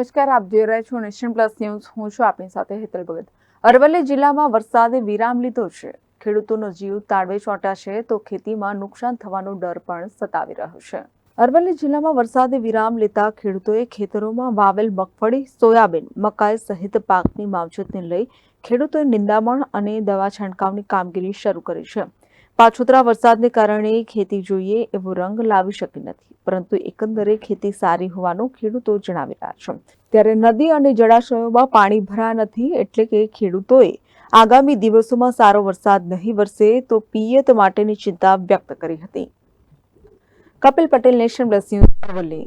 નમસ્કાર, આપ જોઈ રહ્યા છો નેશન પ્લસ ન્યૂઝ. હું છું આપની સાથે હેતલ ભગત. અરવલ્લી જિલ્લામાં વરસાદે વિરામ લીધો છે. ખેડૂતોનો જીવ તાળવે ચોંટ્યા છે, તો ખેતીમાં નુકસાન થવાનો ડર પણ સતાવી રહ્યો છે. અરવલ્લી જિલ્લામાં વરસાદે વિરામ લેતા ખેડૂતોએ ખેતરોમાં વાવેલ મગફળી, સોયાબીન, મકાઈ સહિત પાકની માવજતને લઈ ખેડૂતોએ નિંદામણ અને દવા છંટકાવની કામગીરી શરૂ કરી છે. પાછોતરા વરસાદને કારણે ખેતી જોઈએ એવો રંગ લાવી શકી નથી, પરંતુ એકંદરે ખેતી સારી હોવાનું ખેડૂતો જણાવી રહ્યા છે. ત્યારે નદી અને જળાશયોમાં પાણી ભરા નથી એટલે કે ખેડૂતોએ આગામી દિવસોમાં સારો વરસાદ નહીં વરસે તો પિયત માટેની ચિંતા વ્યક્ત કરી હતી. Kapil Patel Nation News Aravalli.